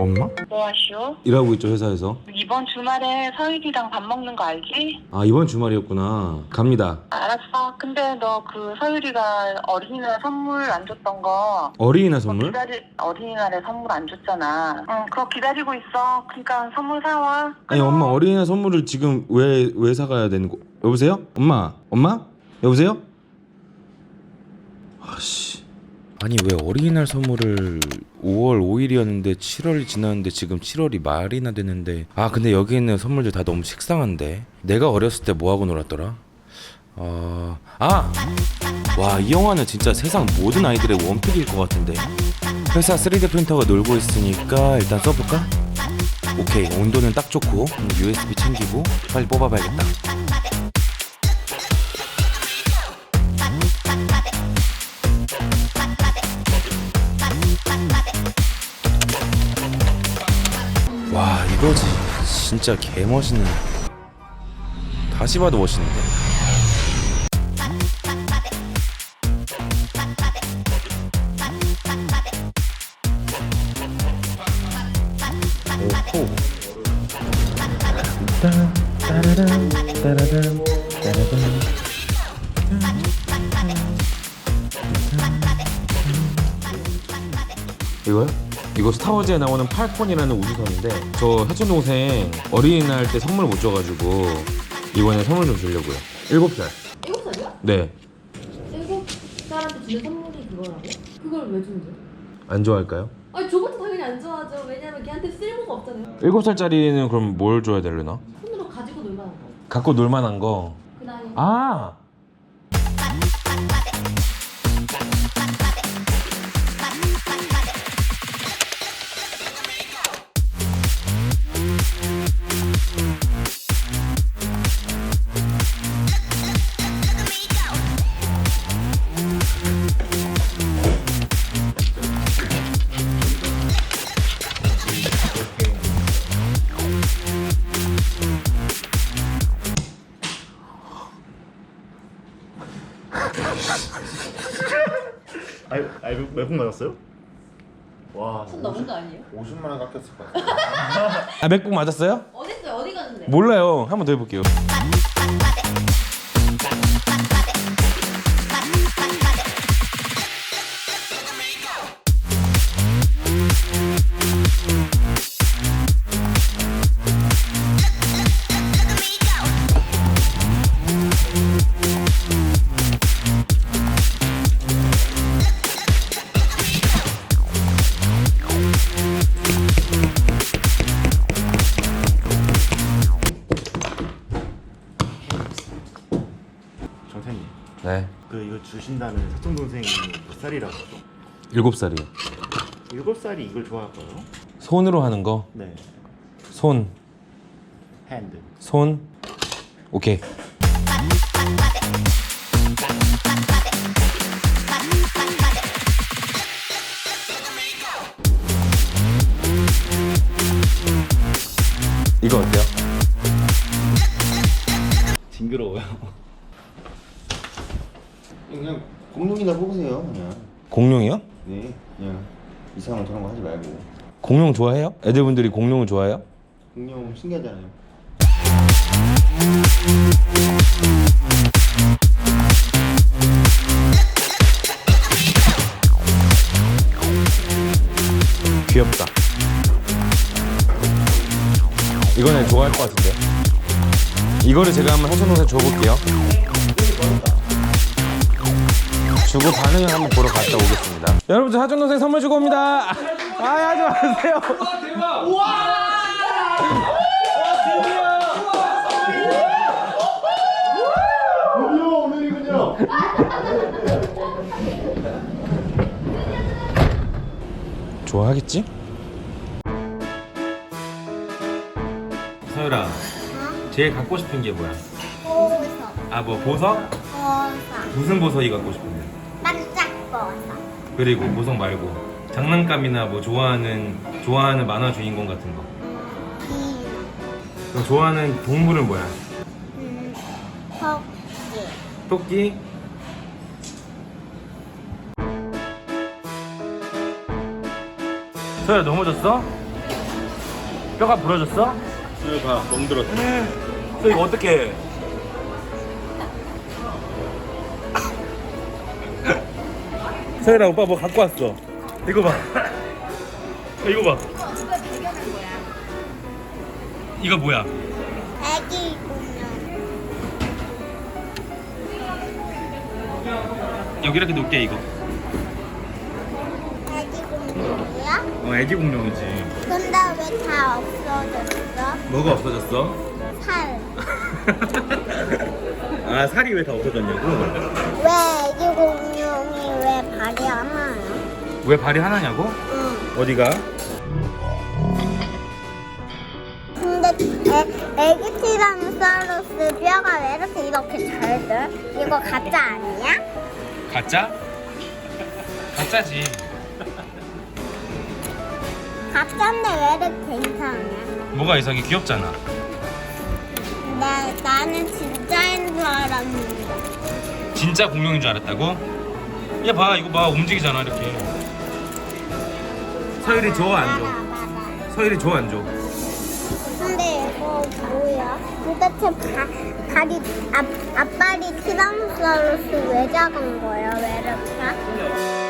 엄마? 뭐 하시오? 일하고 있죠 회사에서 이번 주말에 서율이랑 밥 먹는 거 알지? 아 이번 주말이었구나 갑니다 알았어. 근데 너 그 서율이가 어린이날 선물 안 줬던 거 어린이날 그거 선물? 기다리 어린이날에 선물 안 줬잖아. 응, 그거 기다리고 있어. 그러니까 선물 사와. 아니 엄마 어린이날 선물을 지금 왜 왜 사가야 되는 거 여보세요? 엄마? 엄마? 여보세요? 아씨 아니 왜 어린이날 선물을 5월 5일이었는데 7월이 지났는데 지금 7월이 말이나 됐는데 아 근데 여기 있는 선물들 다 너무 식상한데 내가 어렸을 때 뭐하고 놀았더라? 어... 아! 와 이 영화는 진짜 세상 모든 아이들의 원픽일 것 같은데 회사 3D 프린터가 놀고 있으니까 일단 써볼까? 오케이 온도는 딱 좋고 음, USB 챙기고 빨리 뽑아봐야겠다 이거지. 진짜 개멋있는. 다시 봐도 멋있는데? 오호. 따라란 따라란 따라란 이거요? 이거 스타워즈에 나오는 팔콘이라는 우주선인데 저 사촌 동생 어린이날 때 선물 못 줘가지고 이번에 선물 좀 주려고요. 일곱 살. 일곱 살이야? 네. 일곱 살한테 주는 선물이 그거라고? 그걸 왜 준대? 안 좋아할까요? 아니 저것도 당연히 안 좋아하죠. 왜냐면 걔한테 쓸모가 없잖아요. 일곱 살짜리는 그럼 뭘 줘야 되려나? 손으로 가지고 놀 만한 거. 갖고 놀만한 거. 그 나이. 아. 몇분 맞았어요? 와, 손 넘은 거 아니에요? 50만 원 깎였을 것 같아. 아 맥북 맞았어요? 어딨어요? 어디 갔는데? 몰라요. 한 번 더 해볼게요. 네. 그 이거 주신다는 사촌 동생이 몇 살이라고 하죠? 일곱 살이요. 일곱 살이 이걸 좋아할까요? 손으로 하는 거. 네, 손. 핸드. 손. 오케이. 이거 어때요? 징그러워요. 그냥 공룡이나 뽑으세요 그냥 공룡이요? 네 그냥 이상한 저런 거 하지 말고 공룡 좋아해요? 애들분들이 공룡을 좋아해요? 공룡 신기하잖아요 귀엽다. 이거는 좋아할 것 같은데. 이거를 제가 한번 하천동생 줘볼게요. 주고 반응을 한번 보러 갔다 오겠습니다. 여러분 저 하천동생 선물 주고 옵니다. 아 하지 마세요. 드디어 오늘이군요. 좋아하겠지? 서유라, 제일 갖고 싶은 게 뭐야? 보석, 아 뭐 보석? 보석. 무슨 보석이 갖고 싶은데? 만짝 보석. 그리고 보석 말고 장난감이나 뭐 좋아하는 좋아하는 만화 주인공 같은 거. 그럼 좋아하는 동물은 뭐야? 음, 토끼. 토끼? 소야 넘어졌어? 뼈가 부러졌어? 소야 봐, 멍들었어. 네. 소야 이거 어떻게 해? 서율아 오빠 뭐 갖고 왔어 이거 봐 이거 봐 이거 뭐야 애기 공룡. 여기 이렇게 놓을게 이거 애기 공룡이야? 어 애기 공룡이지 근데 왜 다 없어졌어? 뭐가 없어졌어? 살. 아 살이 왜 다 없어졌냐고 왜 애기 공룡이 왜 발이 하나야? 왜 발이 하나냐고? 응. 어디가? 근데 애, 애기 티라노사우루스 뼈가 왜 이렇게 이렇게 잘 돼? 이거 가짜 아니야? 가짜? 가짜지 가짜인데 왜 이렇게 이상해? 뭐가 이상해 귀엽잖아 나, 나는 진짜인 줄 알았는데. 진짜 공룡인 줄 알았다고? 얘 봐 이거 봐 움직이잖아 이렇게 서율이 좋아 안 좋아? 서율이 좋아 안 좋아? 근데 이거 뭐야? 도대체 바, 발이 앞, 앞발이 티라노사우루스 왜 작은 거야? 왜 이렇게?